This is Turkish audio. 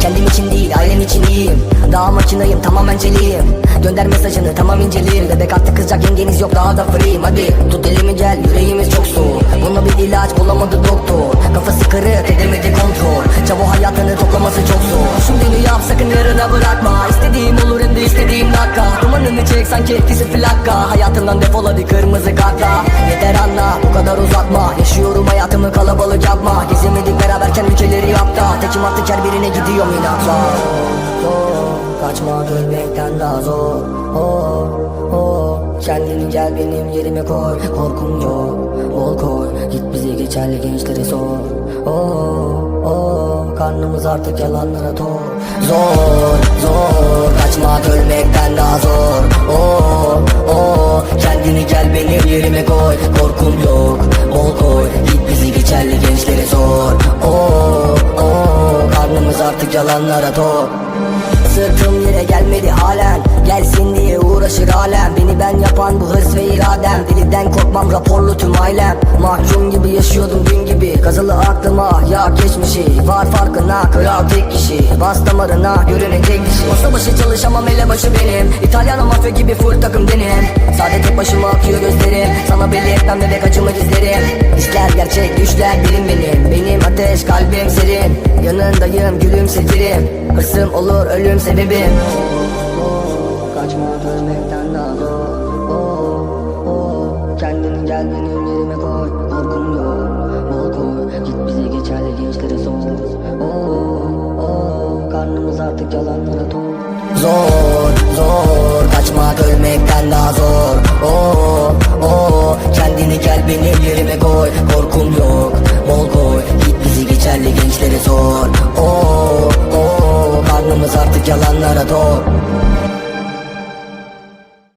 Kendim için değil ailem için iyiyim. Daha makinayım tamamen celiyim Gönder mesajını tamam inceleyeyim Bebek artık kızacak yengeniz yok daha da free'yim Hadi tut elimi gel yüreğimiz çok soğuk Buna bir ilaç bulamadı doktor. Kafası kırık edemedi kontrol. Çavo hayatını toplaması çok zor. Şimdi yap sakın yarına bırakma. İstediğim olur hem de istediğim dakika. Dumanını çek sanki etkisi plaka Hayatından defol hadi kırmızı kartla. Yeter anla bu kadar uzatma. Yaşıyorum hayatımı kalabalık yapma. Gezemedik attık her birine gidiyorum inatla Zor, Kaçmak ölmekten daha zor. Oh, oh. Kendini gel benim yerime koy. Korkum yok bol koy. Git bizi geçerli gençlere sor. Oh, oh. Karnımız artık yalanlara tok zor yalanlara tok Sırtım yere gelmedi halen. Gelsin diye uğraşır alem. Beni ben yapan bu hırs ve iradem. Deliden korkmam raporlu tüm ailem. Mahkum gibi yaşıyordum gün gibi. Kazılı aklıma ya geçmişi Var farkına kral tek kişi. Bas damarına görünecek dişi Masa başı çalışamam elebaşı benim. İtalyan mafya gibi full takım denim Sade tek başıma akıyor gözlerim. Sana belli etmem bebek acımı gizlerim İşler gerçek düşler bilim benim. Benim ateş kalbim serin Yanındayım gülümsetirim. Hırsım olur ölüm sebebim. Kaçmak ölmekten daha zor oh, oh. Kendini gel yerime koy. Korkum yok bol koy. Git bize geçerli gençlere sor artık yalanlara doğru.